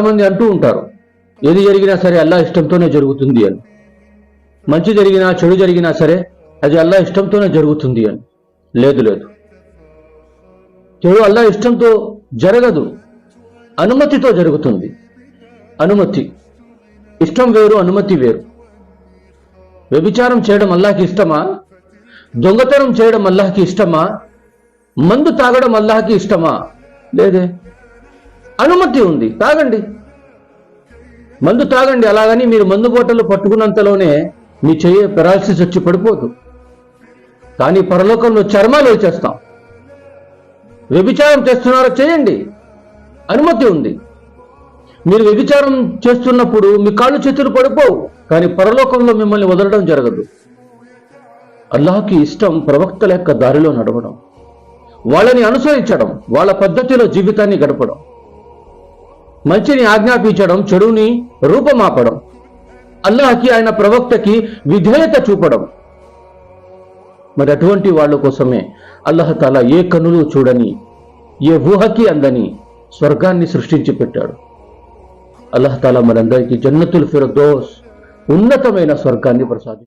మంది అంటూ ఉంటారు ఏది జరిగినా సరే అల్లా ఇష్టంతోనే జరుగుతుంది అని. మంచి జరిగినా చెడు జరిగినా సరే అది అల్లా ఇష్టంతోనే జరుగుతుంది అని. లేదు లేదు. చెడు అల్లా ఇష్టంతో జరగదు అనుమతితో జరుగుతుంది. అనుమతి. ఇష్టం వేరు అనుమతి వేరు. వ్యభిచారం చేయడం అల్లాహకి ఇష్టమా? దొంగతనం చేయడం అల్లాహకి ఇష్టమా? మందు తాగడం అల్లాహకి ఇష్టమా? లేదే. అనుమతి ఉంది. తాగండి. మందు తాగండి. అలాగని మీరు మందు బోటలు పట్టుకున్నంతలోనే మీ చెయ్యి పెరాలసిస్ వచ్చి పడిపోదు. కానీ పరలోకంలో చర్మాలు వచ్చేస్తాం. వ్యభిచారం చేస్తున్నారో చేయండి. అనుమతి ఉంది. మీరు వ్యభిచారం చేస్తున్నప్పుడు మీ కాళ్ళు చేతులు పడిపోవు. కానీ పరలోకంలో మిమ్మల్ని వదలడం జరగదు. అల్లాహకి ఇష్టం ప్రవక్తల యొక్క దారిలో నడవడం. వాళ్ళని అనుసరించడం వాళ్ళ పద్ధతిలో జీవితాన్ని గడపడం. మంచిని ఆజ్ఞాపించడం చెడుని రూపమాపడం. అల్లాహకి ఆయన ప్రవక్తకి విధేయత చూపడం. మరి అటువంటి వాళ్ళ కోసమే అల్లహతాల ఏ కనులు చూడని ఏ ఊహకి అందని స్వర్గాన్ని సృష్టించి పెట్టాడు. అల్లహతాల మనందరికీ జన్నతుల్ ఫిరదోస్ ఉన్నతమైన స్వర్గాన్ని ప్రసాది